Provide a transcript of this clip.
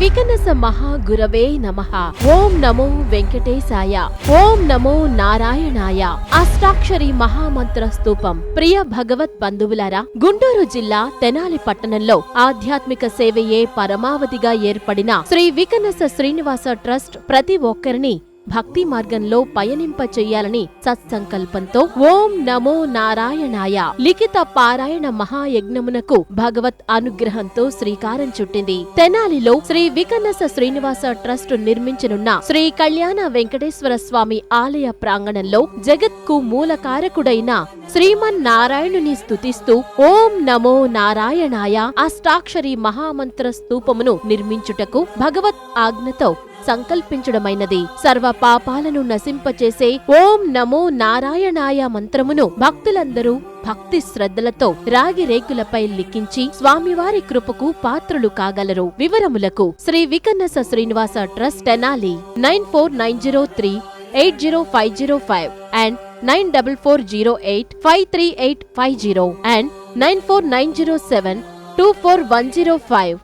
వికనస మహా గురవే నమః ఓం నమో వెంకటేశాయ ఓం నమో నారాయణాయ అష్టాక్షరి మహామంత్ర స్తూపం ప్రియ భగవత్ బంధువులారా గుంటూరు జిల్లా తెనాలి పట్టణంలో ఆధ్యాత్మిక సేవయే పరమావధిగా ఏర్పడిన శ్రీ వికనస శ్రీనివాస ట్రస్ట్ ప్రతి ఒక్కరిని భక్తి మార్గంలో పయనింప చెయ్యాలని సత్సంకల్పంతో ఓం నమో నారాయణాయ లిఖిత పారాయణ మహాయజ్ఞమునకు భగవత్ అనుగ్రహంతో శ్రీకారం చుట్టింది. తెనాలిలో శ్రీ వికన్నస శ్రీనివాస ట్రస్ట్ నిర్మించనున్న శ్రీ కళ్యాణ వెంకటేశ్వర స్వామి ఆలయ ప్రాంగణంలో జగత్కు మూలకారకుడైన శ్రీమన్ నారాయణుని స్తుతిస్తూ ఓం నమో నారాయణాయ అష్టాక్షరి మహామంత్ర స్తూపమును నిర్మించుటకు భగవత్ ఆజ్ఞతో సంకల్పించడమైనది. సర్వ పాపాలను నశింపచేసే ఓం నమో నారాయణాయ మంత్రమును భక్తులందరూ భక్తి శ్రద్ధలతో రాగి రేకులపై లిఖించి స్వామివారి కృపకు పాత్రులు కాగలరు. వివరములకు Shri వికన్నస Srinivasa trust Tenali nine four nine zero three eight zero five zero five and nine double four zero eight five three eight five zero and nine four nine zero seven two four one zero five.